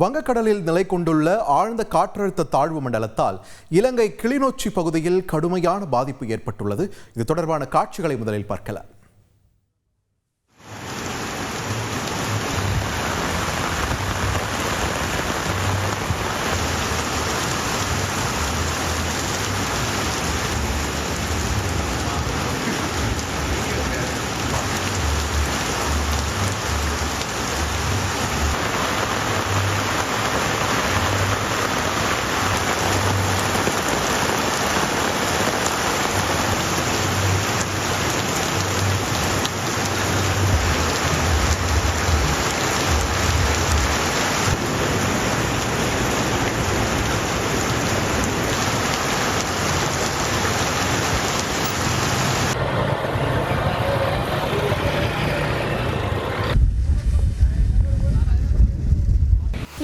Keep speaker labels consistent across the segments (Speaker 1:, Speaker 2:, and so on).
Speaker 1: வங்கக்கடலில் நிலை கொண்டுள்ள ஆழ்ந்த காற்றழுத்த தாழ்வு மண்டலத்தால் இலங்கை கிளிநொச்சி பகுதியில் கடுமையான பாதிப்பு ஏற்பட்டுள்ளது. இது தொடர்பான காட்சிகளை முதலில் பார்க்கலாம்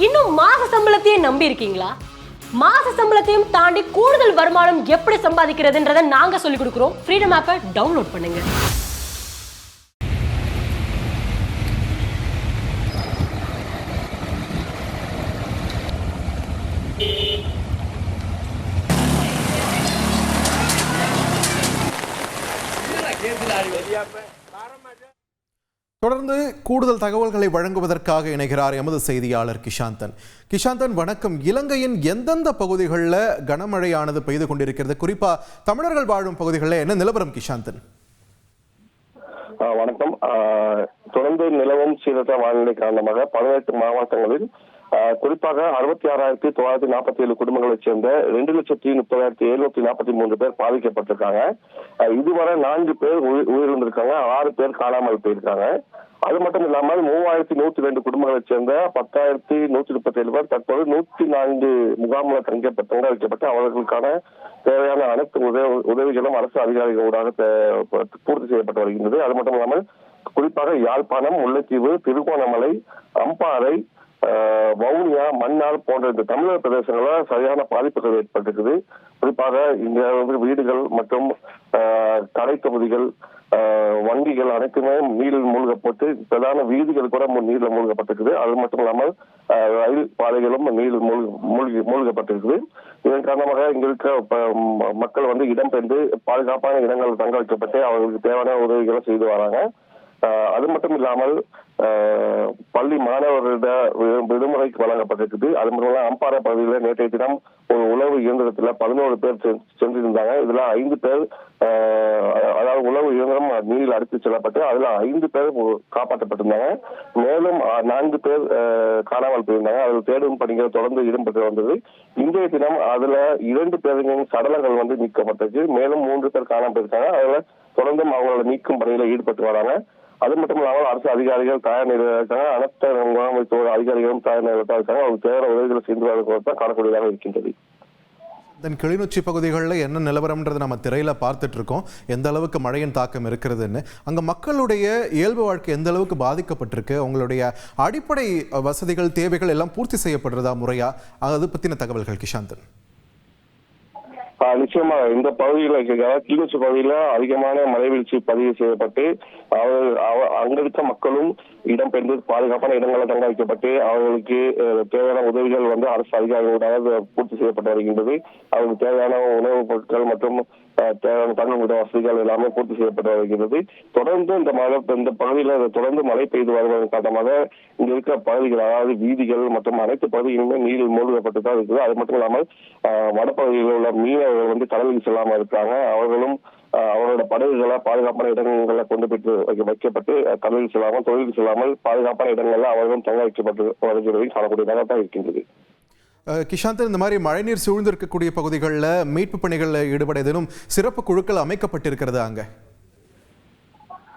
Speaker 2: இன்னும் மாச சம்பளத்தையே நம்பி இருக்கீங்களா? மாச சம்பளத்தையும் தாண்டி கூடுதல் வருமானம் எப்படி சம்பாதிக்கிறதுன்றதை நாங்க சொல்லிக் கொடுக்குறோம். ஃப்ரீடம் ஆப்பை டவுன்லோட் பண்ணுங்க.
Speaker 1: தொடர்ந்து கூடுதல் தகவல்களை வழங்குவதற்காக இணைகிறார் எமது செய்தியாளர் கிஷாந்தன். கிஷாந்தன் வணக்கம். இலங்கையின் எந்தெந்த பகுதிகளில் கனமழையானது பெய்து கொண்டிருக்கிறது? குறிப்பா தமிழர்கள் வாழும் பகுதிகளில் என்ன நிலவரம் கிஷாந்தன்?
Speaker 3: வணக்கம். தொடர்ந்து நிலவும் சீரற்ற வானிலை காரணமாக பதினெட்டு மாவட்டங்களில் குறிப்பாக அறுபத்தி ஆறாயிரத்தி தொள்ளாயிரத்தி நாற்பத்தி ஏழு குடும்பங்களைச் சேர்ந்த ரெண்டு லட்சத்தி முப்பதாயிரத்தி எழுநூத்தி நாற்பத்தி மூன்று பேர் பாதிக்கப்பட்டிருக்காங்க. இதுவரை நான்கு பேர் உயிர்- உயிரிழந்திருக்காங்க ஆறு பேர் காணாமல் போயிருக்காங்க. அது மட்டும் இல்லாமல் மூவாயிரத்தி நூத்தி ரெண்டு குடும்பங்களைச் சேர்ந்த பத்தாயிரத்தி நூத்தி முப்பத்தி ஏழு பேர் தற்போது நூத்தி நான்கு முகாம்ல தங்கப்பட்ட தங்க வைக்கப்பட்டு அவர்களுக்கான தேவையான அனைத்து உதவி உதவிகளும் அரசு அதிகாரிகள் ஊடாக பூர்த்தி செய்யப்பட்டு வருகின்றது. அது மட்டும் இல்லாமல் குறிப்பாக யாழ்ப்பாணம் முல்லைத்தீவு திருகோணமலை அம்பாறை வவுனியா மன்னார் போன்ற இந்த தமிழக பிரதேசங்களில் சரியான பாதிப்புகள் ஏற்பட்டிருக்குது. குறிப்பாக இங்க வந்து வீடுகள் மற்றும் கடை தொகுதிகள் வங்கிகள் அனைத்துமே நீரில் மூழ்கப்பட்டு பிரதான வீதிகள் கூட நீரில் மூழ்கப்பட்டிருக்குது. அது மட்டும் இல்லாமல் ரயில் பாதைகளும் நீரில் மூழ்கி மூழ்கி மூழ்கப்பட்டிருக்குது. இதன் காரணமாக இங்க இருக்கிற ப- ம- மக்கள் வந்து இடம்பெயர்ந்து பாதுகாப்பான இடங்கள் தங்க வைக்கப்பட்டு அவர்களுக்கு தேவையான உதவிகளை செய்து வராங்க. அது மட்டும் இல்லாமல் பள்ளி மாணவர்களிட விடுமுறைக்கு வழங்கப்பட்டிருக்குது. அது மட்டும் இல்லாமல் அம்பாறை பகுதியில் நேற்றைய தினம் ஒரு உளவு இயந்திரத்துல பதினோரு பேர் சென்றிருந்தாங்க. இதுல ஐந்து பேர் அதாவது உளவு இயந்திரம் நீரில் அடித்து செல்லப்பட்டு அதுல ஐந்து பேர் காப்பாற்றப்பட்டிருந்தாங்க. மேலும் நான்கு பேர் காணாமல் போயிருந்தாங்க. அதில் தேடும் பணிகள் தொடர்ந்து இடம்பெற்று வந்தது. இன்றைய தினம் அதுல இரண்டு பேரின் சடலங்கள் வந்து மீட்கப்பட்டிருக்கு மேலும் மூன்று பேர் காணாமல் போயிருக்காங்க. அதுல தொடர்ந்தும் அவங்களோட மீட்கும் பணியில ஈடுபட்டு வராங்க. அது மட்டும் இல்லாமல் அரசு அதிகாரிகள் தயார் நிலையில் இருக்காங்க. அனைத்து முகாமைத்துவ அதிகாரிகளும் தயார் நிலையில் தான் இருக்காங்க. அவங்களுக்கு தேவையான உதவிகளை செய்து வருவது காணக்கூடியதாக இருக்கின்றது.
Speaker 1: தென் கிளிநொச்சி பகுதிகளில் என்ன நிலவரம்ன்றது நம்ம திரையில பார்த்துட்டு இருக்கோம். எந்த அளவுக்கு மழையின் தாக்கம் இருக்கிறதுன்னு. அங்க மக்களுடைய இயல்பு வாழ்க்கை எந்த அளவுக்கு பாதிக்கப்பட்டிருக்கு? அவங்களுடைய அடிப்படை வசதிகள் தேவைகள் எல்லாம் பூர்த்தி செய்யப்படுறதா முறையா? அது பத்தின தகவல்கள் கிஷாந்தன்.
Speaker 3: நிச்சயமா. இந்த பகுதியில் அதாவது கிளிநொச்சி பகுதியில அதிகமான மலைவீழ்ச்சி பதிவு செய்யப்பட்டு அவர் அவ- அங்க இருக்க மக்களும் இடம்பெயர்ந்து பாதுகாப்பான இடங்களில் தங்க வைக்கப்பட்டு அவர்களுக்கு தேவையான உதவிகள் வந்து அரசு அதிகாரிகளாக பூர்த்தி செய்யப்பட்டு வருகின்றது. அவர்களுக்கு தேவையான உணவுப் பொருட்கள் மற்றும் தேவையான தங்குமிட வசதிகள் எல்லாமே பூர்த்தி செய்யப்பட்டு வருகிறது தொடர்ந்து இந்த மழை இந்த பகுதியில் தொடர்ந்து மழை பெய்து வருவதன் காரணமாக இங்க இருக்க பகுதிகள் அதாவது வீதிகள் மற்றும் அனைத்து பகுதிகளுமே நீரில் மூழ்கப்பட்டு தான் இருக்குது. அது மட்டும் இல்லாமல் வடப்பகுதியில் உள்ள உள்ள மீனவர்கள் வந்து கடலுக்கு செல்லாம இருக்காங்க. அவர்களும் அவரோட படகுகளை பாதுகாப்பான இடங்களில் கொண்டு போயிட்டு வைக்க- வைக்கப்பட்டு கடலுக்கு செல்லாமல் தொழிலுக்கு செல்லாமல் பாதுகாப்பான இடங்களில் அவர்களும் தங்க வைக்கப்பட்டு வருகிறதை காணக்கூடியதாக தான் இருக்கின்றது.
Speaker 1: கிஷாந்தன் இந்த மாதிரி மழைநீர் சூழ்ந்திருக்கக்கூடிய பகுதிகளில் மீட்பு பணிகளில் ஈடுபட ஏதேனும் சிறப்பு குழுக்கள் அமைக்கப்பட்டிருக்கிறது அங்க?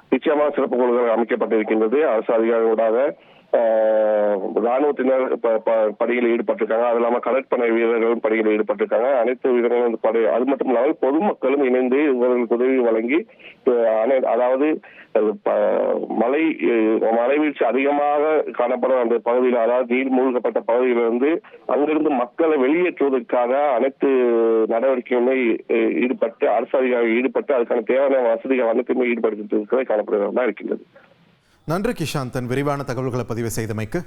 Speaker 3: நிச்சயமாக சிறப்பு குழுக்கள் அமைக்கப்பட்டிருக்கின்றது. அரசு அதிகாரிகளோடாக ஆஹ், ராணுவத்தினர் படியில் பணியில் ஈடுபட்டிருக்காங்க. அது இல்லாம கடற்படை வீரர்களும் பணியில் ஈடுபட்டிருக்காங்க. அனைத்து வீரர்களும் படை அது மட்டும் இல்லாமல் பொதுமக்களும் இணைந்து இவர்களுக்கு உதவி வழங்கி அனை- அதாவது ப- மழை மழை வீழ்ச்சி அதிகமாக காணப்படும் அந்த பகுதியில் அதாவது நீர் மூழ்கப்பட்ட பகுதியிலிருந்து அங்கிருந்து மக்களை வெளியேற்றுவதற்காக அனைத்து நடவடிக்கையுமே ஈடுபட்டு அரசு அதிகாரிகள் ஈடுபட்டு அதுக்கான தேவையான வசதிகள் அனைத்துமே ஈடுபடுத்திட்டு இருக்கிறதை காணப்படுகிறதா இருக்கின்றது.
Speaker 1: நன்றி கிஷாந்தன் விரிவான தகவல்களை பதிவு செய்தமைக்கு